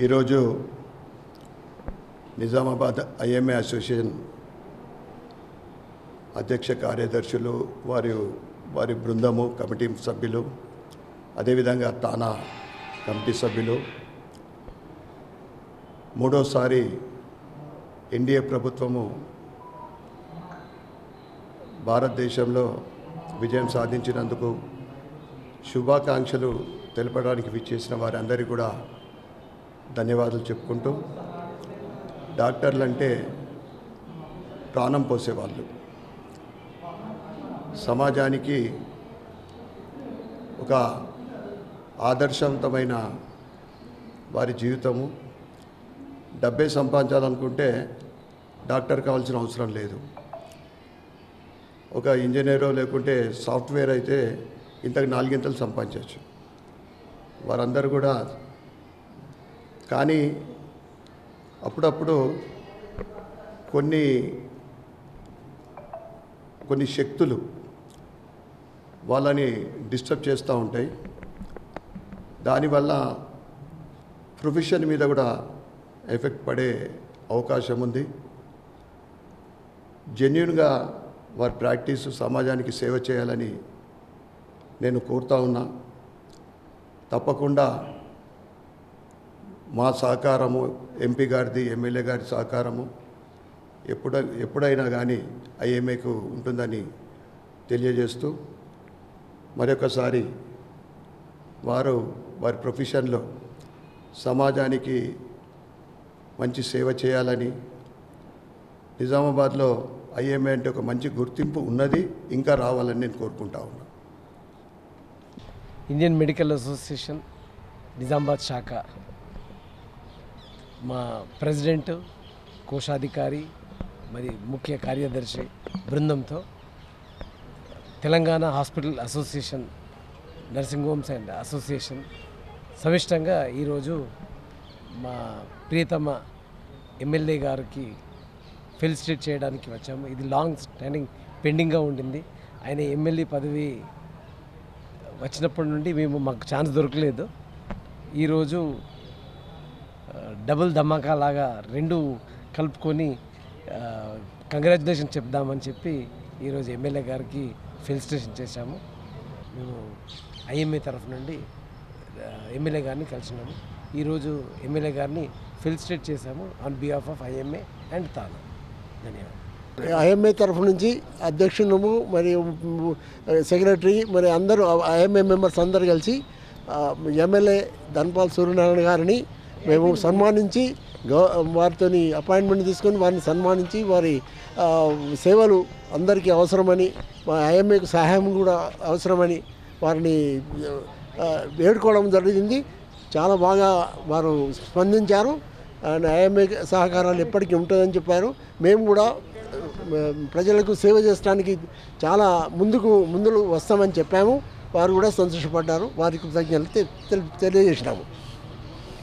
ఈరోజు Nizamabad IMA association అధ్యక్ష కార్యదర్శులు వారి వారి బృందము కమిటీ సభ్యులు అదేవిధంగా తానా కమిటీ సభ్యులు. మూడోసారి ఎన్డీఏ ప్రభుత్వము భారతదేశంలో విజయం సాధించినందుకు శుభాకాంక్షలు తెలపడానికి విచ్చేసిన వారందరికీ కూడా ధన్యవాదాలు చెప్పుకుంటూ డాక్టర్లు అంటే ప్రాణం పోసేవాళ్ళు. సమాజానికి ఒక ఆదర్శవంతమైన వారి జీవితము. డబ్బే సంపాదించాలనుకుంటే డాక్టర్ కావాల్సిన అవసరం లేదు. ఒక ఇంజనీరో లేకుంటే సాఫ్ట్వేర్ అయితే ఇంతకు నాలుగింతలు సంపాదించవచ్చు వారందరూ కూడా కానీ అప్పుడప్పుడు కొన్ని కొన్ని శక్తులు వాళ్ళని డిస్టర్బ్ చేస్తూ ఉంటాయి. దానివల్ల ప్రొఫెషన్ మీద కూడా ఎఫెక్ట్ పడే అవకాశం ఉంది. జెన్యున్గా వారి ప్రాక్టీస్ సమాజానికి సేవ చేయాలని నేను కోరుతా ఉన్నా. తప్పకుండా మా సహకారము ఎంపీ గారిది ఎమ్మెల్యే గారి సహకారము ఎప్పుడ ఎప్పుడైనా కానీ ఐఎంఏకు ఉంటుందని తెలియజేస్తూ మరొకసారి వారు వారి ప్రొఫెషన్లో సమాజానికి మంచి సేవ చేయాలని నిజామాబాద్లో ఐఎంఏ అంటే ఒక మంచి గుర్తింపు ఉన్నది ఇంకా రావాలని నేను కోరుకుంటా ఉన్నా. ఇండియన్ మెడికల్ అసోసియేషన్ నిజామాబాద్ శాఖ. మా ప్రెసిడెంట్ కోశాధికారి మరి ముఖ్య కార్యదర్శి బృందంతో Telangana hospital association nursing homes and association సమిష్టంగా ఈరోజు మా ప్రియతమ ఎమ్మెల్యే గారికి ఫెలిసిటేట్ చేయడానికి వచ్చాము. ఇది లాంగ్ స్టాండింగ్ పెండింగ్గా ఉండింది. ఆయన ఎమ్మెల్యే పదవి వచ్చినప్పటి నుండి మేము మాకు ఛాన్స్ దొరకలేదు. ఈరోజు డబుల్ ధమాకా లాగా రెండు కలుపుకొని కంగ్రాచులేషన్ చెప్దామని చెప్పి ఈరోజు ఎమ్మెల్యే గారికి ఫెలిసిటేషన్ చేశాము. మేము ఐఎంఏ తరఫు నుండి ఎమ్మెల్యే గారిని కలిసినాము. ఈరోజు ఎమ్మెల్యే గారిని ఫెలిసిటేట్ చేశాము on behalf of IMA and తాను. ధన్యవాదాలు. ఐఎంఏ తరఫు నుంచి అధ్యక్షులము మరియు సెక్రటరీ మరి అందరూ ఐఎంఏ మెంబర్స్ అందరు కలిసి ఎమ్మెల్యే ధన్పాల్ సూర్యనారాయణ గారిని మేము సన్మానించి వారితో వారితోని అపాయింట్మెంట్ తీసుకొని వారిని సన్మానించి వారి సేవలు అందరికీ అవసరమని మా ఐఎంఏకు సహాయం కూడా అవసరమని వారిని వేడుకోవడం జరిగింది. చాలా బాగా వారు స్పందించారు. అండ్ ఐఎంఏ సహకారాలు ఎప్పటికీ ఉంటుందని చెప్పారు. మేము కూడా ప్రజలకు సేవ చేయడానికి చాలా ముందుకు ముందుకు వస్తామని చెప్పాము. వారు కూడా సంతోషపడ్డారు. వారికి కృతజ్ఞతలు తెలి- తెలియజేసినాము.